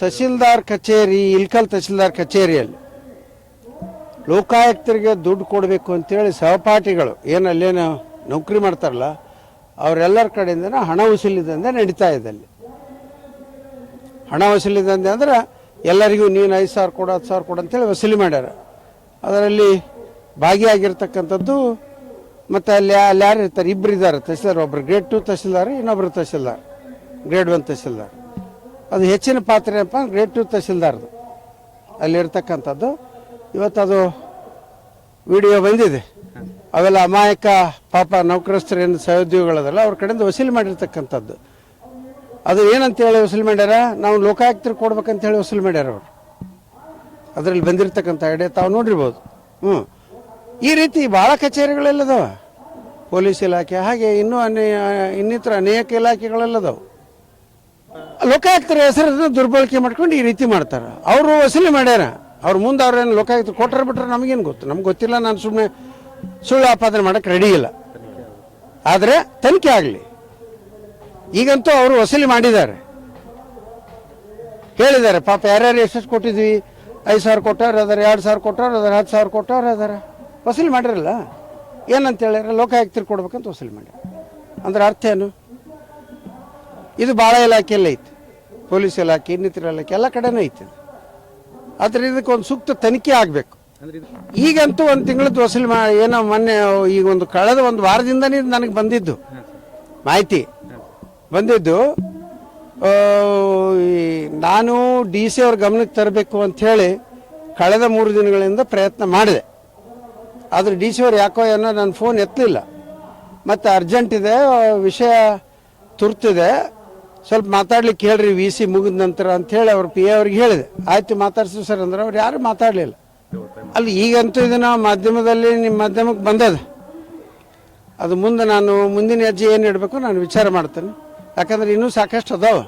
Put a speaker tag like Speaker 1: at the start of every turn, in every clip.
Speaker 1: ತಹಸೀಲ್ದಾರ್ ಕಚೇರಿ, ಇಲ್ಕಲ್ ತಹಸೀಲ್ದಾರ್ ಕಚೇರಿಯಲ್ಲಿ ಲೋಕಾಯುಕ್ತರಿಗೆ ದುಡ್ಡು ಕೊಡಬೇಕು ಅಂತೇಳಿ ಸಹಪಾಠಿಗಳು ಏನು ಅಲ್ಲೇನು ನೌಕರಿ ಮಾಡ್ತಾರಲ್ಲ, ಅವರೆಲ್ಲರ ಕಡೆಯಿಂದ ಹಣ ವಸೂಲಿದಂದೆ ನಡೀತಾ ಇದೆ ಅಲ್ಲಿ. ಹಣ ವಸೂಲಿದಂದೆ ಅಂದ್ರೆ ಎಲ್ಲರಿಗೂ ನೀನು ಐದು ಸಾವಿರ ಕೊಡು, ಹತ್ತು ಸಾವಿರ ಕೊಡು ಅಂತೇಳಿ ವಸೂಲಿ ಮಾಡ್ಯಾರ. ಅದರಲ್ಲಿ ಭಾಗಿಯಾಗಿರ್ತಕ್ಕಂಥದ್ದು ಮತ್ತು ಅಲ್ಲಿ ಅಲ್ಲಿ ಯಾರು ಇರ್ತಾರೆ ಇಬ್ಬರು ಇದ್ದಾರೆ ತಹಸೀಲ್ದಾರ್ ಒಬ್ಬರು ಗ್ರೇಡ್ ಟು ತಹಸೀಲ್ದಾರ್ ಇನ್ನೊಬ್ಬರು ತಹಸೀಲ್ದಾರ್ ಗ್ರೇಡ್ ಒನ್ ತಹಸೀಲ್ದಾರ್ ಅದು ಹೆಚ್ಚಿನ ಪಾತ್ರ ಏನಪ್ಪ ಗ್ರೇಡ್ ಟು ತಹಸೀಲ್ದಾರ್ದು ಅಲ್ಲಿರ್ತಕ್ಕಂಥದ್ದು. ಇವತ್ತು ಅದು ವಿಡಿಯೋ ಬಂದಿದೆ. ಅವೆಲ್ಲ ಅಮಾಯಕ ಪಾಪ ನೌಕರಸ್ಥರು ಏನು ಸಹೋದ್ಯೋಗಿಗಳದಲ್ಲ, ಅವ್ರ ಕಡೆಯಿಂದ ವಸೂಲಿ ಮಾಡಿರ್ತಕ್ಕಂಥದ್ದು. ಅದು ಏನಂತೇಳಿ ವಸೂಲಿ ಮಾಡ್ಯಾರ? ನಾವು ಲೋಕಾಯುಕ್ತರು ಕೊಡ್ಬೇಕಂತ ಹೇಳಿ ವಸೂಲಿ ಮಾಡ್ಯಾರ ಅವರು. ಅದರಲ್ಲಿ ಬಂದಿರತಕ್ಕಂಥ ಐಡಿಯಾ ತಾವು ನೋಡಿರ್ಬೋದು. ಹ್ಞೂ ಈ ರೀತಿ ಭಾಳ ಕಚೇರಿಗಳೆಲ್ಲದವ ಪೊಲೀಸ್ ಇಲಾಖೆ, ಹಾಗೆ ಇನ್ನೂ ಅನೇ ಇನ್ನಿತರ ಅನೇಕ ಇಲಾಖೆಗಳೆಲ್ಲದವು. ಲೋಕಾಯುಕ್ತರ ಹೆಸರನ್ನು ದುರ್ಬಳಕೆ ಮಾಡ್ಕೊಂಡು ಈ ರೀತಿ ಮಾಡ್ತಾರೆ. ಅವರು ವಸೂಲಿ ಮಾಡ್ಯಾರ. ಅವ್ರ ಮುಂದೆ ಅವ್ರೇನು ಲೋಕಾಯುಕ್ತರು ಕೊಟ್ಟರೆ ಬಿಟ್ರೆ ನಮಗೇನು ಗೊತ್ತು? ನಮ್ಗೆ ಗೊತ್ತಿಲ್ಲ, ನಾನು ಸುಮ್ಮನೆ ಸುಳ್ಳು ಆಪಾದನೆ ಮಾಡೋಕ್ಕೆ ರೆಡಿ ಇಲ್ಲ. ಆದರೆ ತನಿಖೆ ಆಗಲಿ. ಈಗಂತೂ ಅವರು ವಸೂಲಿ ಮಾಡಿದ್ದಾರೆ. ಹೇಳಿದ್ದಾರೆ ಪಾಪ ಯಾರ್ಯಾರು ಎಷ್ಟೆಷ್ಟು ಕೊಟ್ಟಿದ್ವಿ? ಐದು ಸಾವಿರ ಕೊಟ್ಟವ್ರು ಅದಾರ, ಎರಡು ಸಾವಿರ ಕೊಟ್ಟವ್ರು ಅದಾರ, ಹತ್ತು ಸಾವಿರ ಕೊಟ್ಟವ್ರು ಅದಾರ. ವಸೂಲಿ ಮಾಡಿರಲ್ಲ? ಏನಂತ ಹೇಳ್ಯಾರ? ಲೋಕಾಯುಕ್ತರು ಕೊಡ್ಬೇಕಂತ ವಸೂಲಿ ಮಾಡ್ಯಾರ. ಅಂದ್ರೆ ಅರ್ಥ ಏನು? ಇದು ಭಾಳ ಇಲಾಖೆಯಲ್ಲೇ ಐತಿ. ಪೊಲೀಸ್ ಇಲಾಖೆ ಇನ್ನಿತರ ಇಲಾಖೆ ಎಲ್ಲ ಕಡೆನೂ ಐತೆ. ಆದರೆ ಇದಕ್ಕೆ ಒಂದು ಸೂಕ್ತ ತನಿಖೆ ಆಗಬೇಕು. ಈಗಂತೂ ಒಂದು ತಿಂಗಳದ್ದು ವಸೂಲಿ ಮಾ ಏನೋ ಮೊನ್ನೆ ಈಗ ಒಂದು ಕಳೆದ ಒಂದು ವಾರದಿಂದನೇ ನನಗೆ ಬಂದಿದ್ದು. ಮಾಹಿತಿ. ಬಂದಿದ್ದು ಈ ನಾನು ಡಿ ಸಿ ಅವ್ರ ಗಮನಕ್ಕೆ ತರಬೇಕು ಅಂಥೇಳಿ ಕಳೆದ ಮೂರು ದಿನಗಳಿಂದ ಪ್ರಯತ್ನ ಮಾಡಿದೆ. ಆದರೆ ಡಿ ಸಿ ಅವ್ರು ಯಾಕೋ ಏನೋ ನನ್ನ ಫೋನ್ ಎತ್ತಲಿಲ್ಲ. ಮತ್ತು ಅರ್ಜೆಂಟ್ ಇದೆ ವಿಷಯ ತುರ್ತಿದೆ. ಸ್ವಲ್ಪ ಮಾತಾಡ್ಲಿಕ್ಕೆ ಹೇಳ್ರಿ ವಿ ಸಿ ಮುಗಿದ ನಂತರ ಅಂಥೇಳಿ ಅವ್ರ ಪಿ ಎ ಅವ್ರಿಗೆ ಹೇಳಿದೆ. ಆಯ್ತು ಮಾತಾಡ್ಸಿ ಸರ್ ಅಂದ್ರೆ ಅವ್ರು ಯಾರು ಮಾತಾಡಲಿಲ್ಲ. ಅಲ್ಲಿ ಈಗಂತೂ ಇದನ್ನ ಮಾಧ್ಯಮದಲ್ಲಿ ನಿಮ್ಮ ಮಾಧ್ಯಮಕ್ಕೆ ಬಂದದ ಅದು ಮುಂದೆ ನಾನು ಮುಂದಿನ ಹೆಜ್ಜೆ ಏನು ಇಡಬೇಕು ನಾನು ವಿಚಾರ ಮಾಡ್ತೇನೆ. ಯಾಕಂದ್ರೆ ಇನ್ನೂ ಸಾಕಷ್ಟು ಅದಾವ.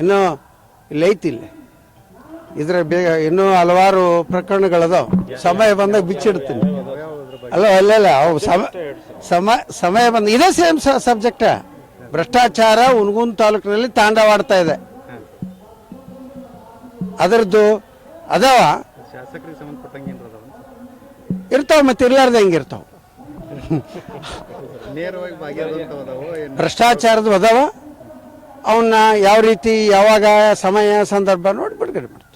Speaker 1: ಇನ್ನೂ ಇಲ್ಲಿ, ಐತಿ ಇಲ್ಲಿ. ಇದ್ರ ಬೇಗ ಇನ್ನೂ ಹಲವಾರು ಪ್ರಕರಣಗಳದಾವ. ಸಮಯ ಬಂದಾಗ ಬಿಚ್ಚಿಡ್ತೀನಿ. ಅಲ್ಲ ಅಲ್ಲ ಅವು ಸಮ ಸಮಯ ಬಂದ ಇದೇ ಸೇಮ್ ಸಬ್ಜೆಕ್ಟ ಭ್ರಷ್ಟಾಚಾರ ಉನ್ಗುನ್ ತಾಲೂಕಿನಲ್ಲಿ ತಾಂಡವಾಡ್ತಾ ಇದೆ. ಅದರದ್ದು ಅದಾವ? ಇರ್ತಾವ ಮತ್ತೆ ಇರ್ಲಾರ್ದ ಹೆಂಗಿರ್ತಾವ ಭ್ರಷ್ಟಾಚಾರದ ಅದಾವ ಅವನ್ನ ಯಾವ ರೀತಿ ಯಾವಾಗ ಸಮಯ ಸಂದರ್ಭ ನೋಡಿ ಬಿಡುಗಡೆ ಮಾಡ್ತಾರೆ